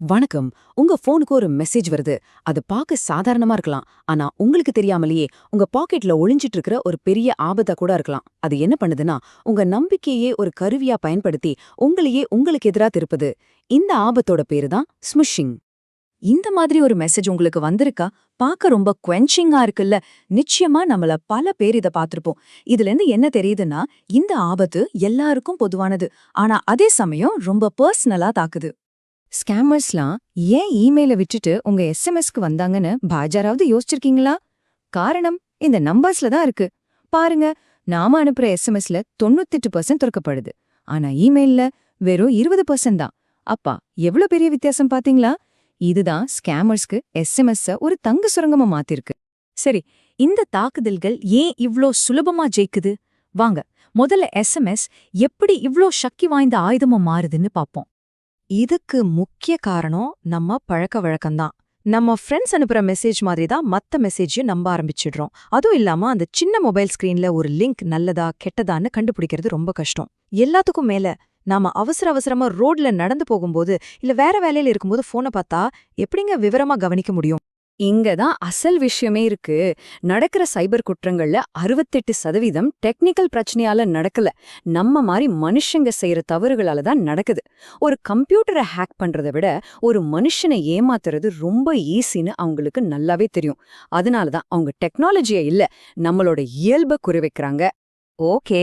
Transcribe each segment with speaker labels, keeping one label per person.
Speaker 1: வணக்கம். உங்க போனுக்கு ஒரு மெசேஜ் வருது. அது பார்க்க சாதாரணமா இருக்கலாம். ஆனா உங்களுக்கு தெரியாமலேயே உங்க பாக்கெட்ல ஒளிஞ்சிட்டு இருக்கிற ஒரு பெரிய ஆபத்தா கூட இருக்கலாம். அது என்ன பண்ணுதுன்னா உங்க நம்பிக்கையே ஒரு கருவியா பயன்படுத்தி உங்களையே உங்களுக்கு எதிரா திருப்புது. இந்த ஆபத்தோட பேரு தான் ஸ்மிஷிங்.
Speaker 2: இந்த மாதிரி ஒரு மெசேஜ் உங்களுக்கு வந்திருக்கா? பார்க்க ரொம்ப குவென்ச்சிங்கா இருக்குல்ல. நிச்சயமா நம்மள பல பேர் இத பார்த்திருப்போம். இதுல இருந்து என்ன தெரியுதுன்னா இந்த ஆபத்து எல்லாருக்கும் பொதுவானது. ஆனா அதே சமயம் ரொம்ப பர்சனலா தாக்குது.
Speaker 3: ஸ்கேமர்ஸ்லாம் ஏன் இமெயில விட்டுட்டு உங்க எஸ்எம்எஸ்க்கு வந்தாங்கன்னு பாஜாராவது யோசிச்சிருக்கீங்களா? காரணம் இந்த நம்பர்ஸ்ல தான் இருக்கு. பாருங்க நாம அனுப்புற எஸ்எம்எஸ்ல தொண்ணூத்தெட்டு பர்சன்ட் திறக்கப்படுது. ஆனா இமெயில்ல வெறும் இருபது பர்சன்ட் தான். அப்பா எவ்வளவு பெரிய வித்தியாசம் பாத்தீங்களா? இதுதான் ஸ்கேமர்ஸ்க்கு எஸ்எம்எஸ் ஒரு தங்க சுரங்கமா மாத்திருக்கு.
Speaker 2: சரி இந்த தாக்குதல்கள் ஏன் இவ்ளோ சுலபமா ஜெயிக்குது? வாங்க முதல்ல எஸ்எம்எஸ் எப்படி இவ்ளோ சக்தி வாய்ந்த ஆயுதமா மாறுதுன்னு பாப்போம்.
Speaker 4: இதுக்கு முக்கிய காரணம் நம்ம பழக்க வழக்கம்தான். நம்ம ஃப்ரெண்ட்ஸ் அனுப்புற மெசேஜ் மாதிரி தான் மத்த மெசேஜையும் நம்ப ஆரம்பிச்சிடுறோம். அதுவும் இல்லாம அந்த சின்ன மொபைல் ஸ்க்ரீனில் ஒரு லிங்க் நல்லதா கெட்டதான்னு கண்டுபிடிக்கிறது ரொம்ப கஷ்டம். எல்லாத்துக்கும் மேல நாம அவசர அவசரமா ரோட்ல நடந்து போகும்போது இல்ல வேற வேலையில இருக்கும்போது போனை பார்த்தா எப்படிங்க விவரமா கவனிக்க முடியும்?
Speaker 3: இங்க தான் அசல் விஷயமே இருக்கு. நடக்கிற சைபர் குற்றங்கள்ல அறுபத்தெட்டு சதவீதம் டெக்னிக்கல் பிரச்சனையால நடக்கல. நம்ம மாதிரி மனுஷங்க செய்யற தவறுகளால தான் நடக்குது. ஒரு கம்ப்யூட்டரை ஹேக் பண்றதை விட ஒரு மனுஷனை ஏமாத்துறது ரொம்ப ஈஸின்னு அவங்களுக்கு நல்லாவே தெரியும். அதனால தான் அவங்க டெக்னாலஜியை இல்ல நம்மளோட இயல்பை குறிவைக்கிறாங்க
Speaker 2: ஓகே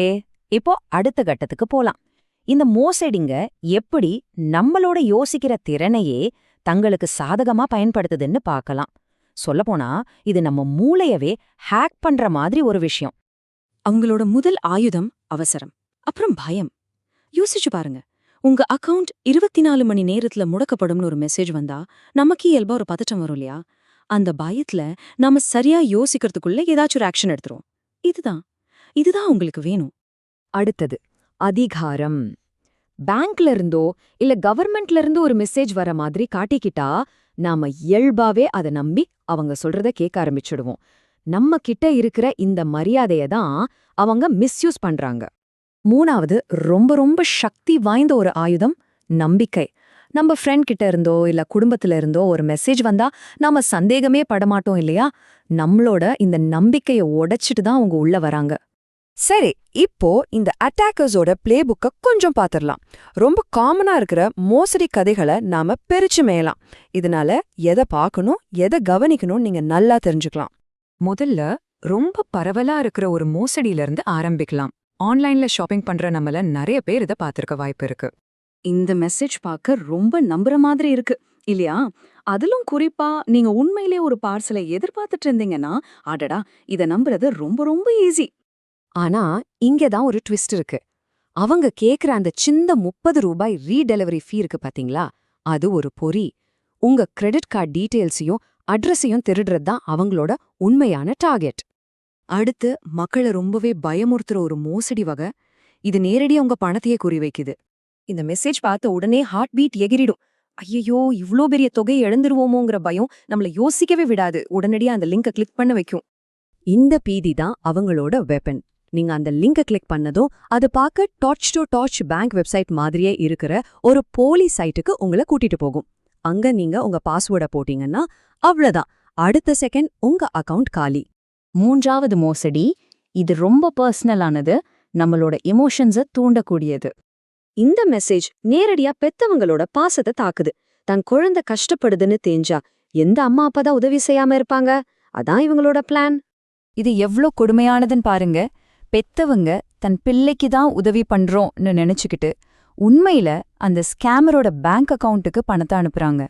Speaker 2: இப்போ அடுத்த கட்டத்துக்கு போலாம். இந்த மோசடிங்க எப்படி நம்மளோட யோசிக்கிற திறனையே தங்களுக்கு சாதகமா பயன்படுத்துதுன்னு பார்க்கலாம். சொல்லப்போனா இது நம்ம மூளையவே ஹேக் பண்ற மாதிரி ஒரு விஷயம்.
Speaker 3: அவங்களோட முதல் ஆயுதம் அவசரம் அப்புறம் பயம். யோசிச்சு பாருங்க உங்க அக்கவுண்ட் இருபத்தி நாலு மணி நேரத்துல முடக்கப்படும்னு ஒரு மெசேஜ் வந்தா நமக்கு இயல்பா ஒரு பதட்டம் வரும் இல்லையா? அந்த பயத்துல நாம சரியா யோசிக்கிறதுக்குள்ள ஏதாச்சும் ஒரு ஆக்ஷன் எடுத்துரும் இதுதான் இதுதான் உங்களுக்கு வேணும்.
Speaker 4: அடுத்தது அதிகாரம். பேங்க்ல இருந்தோ இல்ல கவர்மெண்ட்ல இருந்தோ ஒரு மெசேஜ் வர மாதிரி காட்டிக்கிட்டா நாம இயல்பாவே அதை நம்பி அவங்க சொல்றத கேட்க ஆரம்பிச்சிடுவோம். நம்ம கிட்ட இருக்கிற இந்த மரியாதைய தான் அவங்க மிஸ்யூஸ் பண்றாங்க. மூணாவது ரொம்ப ரொம்ப சக்தி வாய்ந்த ஒரு ஆயுதம் நம்பிக்கை. நம்ம ஃப்ரெண்ட் கிட்ட இருந்தோ இல்ல குடும்பத்துல இருந்தோ ஒரு மெசேஜ் வந்தா நாம சந்தேகமே படமாட்டோம் இல்லையா? நம்மளோட இந்த நம்பிக்கைய உடைச்சிட்டு தான் அவங்க உள்ள வராங்க. சரி இப்போ இந்த அட்டாக்கர்ஸோட பிளே புக்கை கொஞ்சம் பார்த்துடலாம் ரொம்ப காமனா இருக்கிற மோசடி கதைகளை நாம பிரிச்சு மேயலாம். இதனால எதை பார்க்கணும் எதை கவனிக்கணும் நீங்க நல்லா தெரிஞ்சுக்கலாம்.
Speaker 3: முதல்ல ரொம்ப பரவலா இருக்கிற ஒரு மோசடியில இருந்து ஆரம்பிக்கலாம். ஆன்லைன்ல ஷாப்பிங் பண்ற நம்மள நிறைய பேர் இதை பார்த்திருக்க வாய்ப்பு இருக்கு. இந்த மெசேஜ் பார்க்க ரொம்ப நம்புற மாதிரி இருக்கு. இல்லையா? அதிலும் குறிப்பா நீங்க உண்மையிலே ஒரு பார்சலை எதிர்பார்த்துட்டு இருந்தீங்கன்னா அடடா இத நம்புறது ரொம்ப ரொம்ப ஈஸி
Speaker 4: ஆனா இங்க தான் ஒரு ட்விஸ்ட் இருக்கு. அவங்க கேக்குற அந்த சின்ன முப்பது ரூபாய் ரீடெலிவரி ஃபீ இருக்கு பாத்தீங்களா? அது ஒரு பொறி. உங்க கிரெடிட் கார்டு டீட்டெயில்ஸையும் அட்ரஸையும் திருடுறது தான் அவங்களோட உண்மையான டார்கெட் அடுத்து மக்களை ரொம்பவே பயமுறுத்துற ஒரு மோசடி வகை. இது நேரடியா உங்க பணத்தையே குறிவைக்குது
Speaker 3: இந்த மெசேஜ் பார்த்த உடனே ஹார்ட் பீட் எகிரிடும். ஐயையோ இவ்ளோ பெரிய தொகையை இழந்துருவோமோங்கிற பயம் நம்மள யோசிக்கவே விடாது. உடனடியா அந்த லிங்கை கிளிக் பண்ண வைக்கும்.
Speaker 4: இந்த பீதி தான் அவங்களோட வெப்பன் நீங்க அந்த லிங்கை கிளிக் பண்ணதும் அது பார்க்க torch to torch bank website மாதிரியே இருக்கிற ஒரு போலி சைட்டுக்கு உங்களை கூட்டிட்டு போகும். அங்க நீங்க உங்க பாஸ்வேர்டை போட்டீங்கன்னா அவ்வளவுதான். அடுத்த செகண்ட் உங்க அக்கவுண்ட் காலி.
Speaker 2: மூன்றாவது மோசடி இது ரொம்ப பர்சனலானது நம்மளோட எமோஷன்ஸ தூண்டக்கூடியது.
Speaker 4: இந்த மெசேஜ் நேரடியா பெத்தவங்களோட பாசத்தை தாக்குது. தன் குழந்தை கஷ்டப்படுதுன்னு தெரிஞ்சா எந்த அம்மா அப்பா தான் உதவி செய்யாம இருப்பாங்க? அதான் இவங்களோட பிளான்
Speaker 3: இது எவ்ளோ கொடுமையானதுன்னு பாருங்க. பெத்தவங்க தன் பிள்ளைக்கு தான் உதவி பண்றோம்னு நினைச்சுக்கிட்டு உண்மையில அந்த ஸ்கேமரோட பேங்க் அக்கவுண்ட்டுக்கு பணத்தை அனுப்புறாங்க.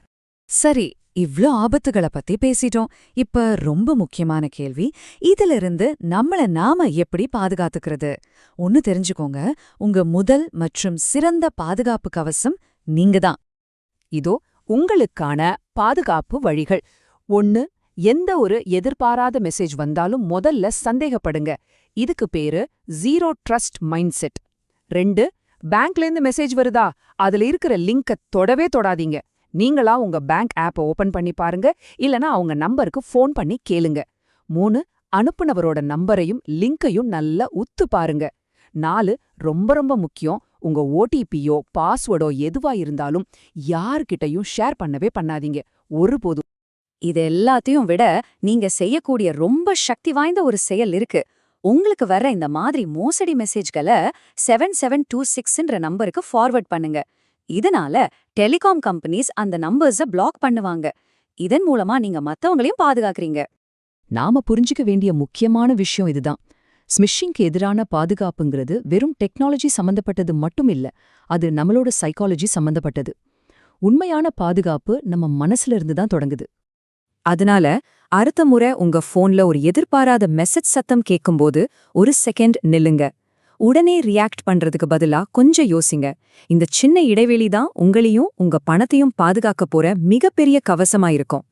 Speaker 1: சரி இவ்ளோ ஆபத்துகளை பத்தி பேசிட்டோம். இப்ப ரொம்ப முக்கியமான கேள்வி. இதிலிருந்து நம்மள நாம எப்படி பாதுகாத்துக்கிறது? ஒன்னு தெரிஞ்சுக்கோங்க. உங்க முதல் மற்றும் சிறந்த பாதுகாப்பு கவசம் நீங்க தான்.
Speaker 5: இதோ உங்களுக்கான பாதுகாப்பு வழிகள். ஒன்னு எந்த ஒரு எதிர்பாராத மெசேஜ் வந்தாலும் முதல்ல சந்தேகப்படுங்க. இதுக்கு பேரு ஜீரோ ட்ரஸ்ட் மைண்ட் செட் ரெண்டு பேங்க்லேருந்து மெசேஜ் வருதா? அதுல இருக்கிற லிங்க தொடவே தொடாதீங்க. நீங்களா உங்க பேங்க் ஆப்பை ஓபன் பண்ணி பாருங்க. இல்லனா அவங்க நம்பருக்கு ஃபோன் பண்ணி கேளுங்க. மூணு அனுப்புனவரோட நம்பரையும் லிங்கையும் நல்லா உத்து பாருங்க. நாலு ரொம்ப ரொம்ப முக்கியம் உங்க ஓடிபியோ பாஸ்வேர்டோ எதுவா இருந்தாலும் யார்கிட்டயும் ஷேர் பண்ணவே பண்ணாதீங்க. ஒருபோதும்
Speaker 4: இது எல்லாத்தையும் விட நீங்க செய்யக்கூடிய ரொம்ப சக்தி வாய்ந்த ஒரு செயல் இருக்கு. உங்களுக்கு வர்ற இந்த மாதிரி மோசடி மெசேஜ்களை செவன் செவன் டூ சிக்ஸ்ன்ற நம்பருக்கு ஃபார்வர்ட் பண்ணுங்க. இதனால டெலிகாம் கம்பெனிஸ் அந்த நம்பர்ஸ பிளாக் பண்ணுவாங்க. இதன் மூலமா நீங்க மத்தவங்களையும் பாதுகாக்கறீங்க.
Speaker 2: நாம புரிஞ்சுக்க வேண்டிய முக்கியமான விஷயம் இதுதான். ஸ்மிஷிங்க்கு எதிரான பாதுகாப்புங்கிறது வெறும் டெக்னாலஜி சம்பந்தப்பட்டது மட்டும் இல்ல அது நம்மளோட சைக்காலஜி சம்பந்தப்பட்டது. உண்மையான பாதுகாப்பு நம்ம மனசுல இருந்து தான் தொடங்குது.
Speaker 3: அதனால அடுத்த முறை உங்க ஃபோன்ல ஒரு எதிர்பாராத மெசேஜ் சத்தம் கேட்கும்போது ஒரு செகண்ட் நில்லுங்க. உடனே ரியாக்ட் பண்றதுக்கு பதிலா கொஞ்சம் யோசிங்க. இந்த சின்ன இடைவெளி தான் உங்களையும் உங்க பணத்தையும் பாதுகாக்க போற மிகப்பெரிய கவசமா இருக்கும்.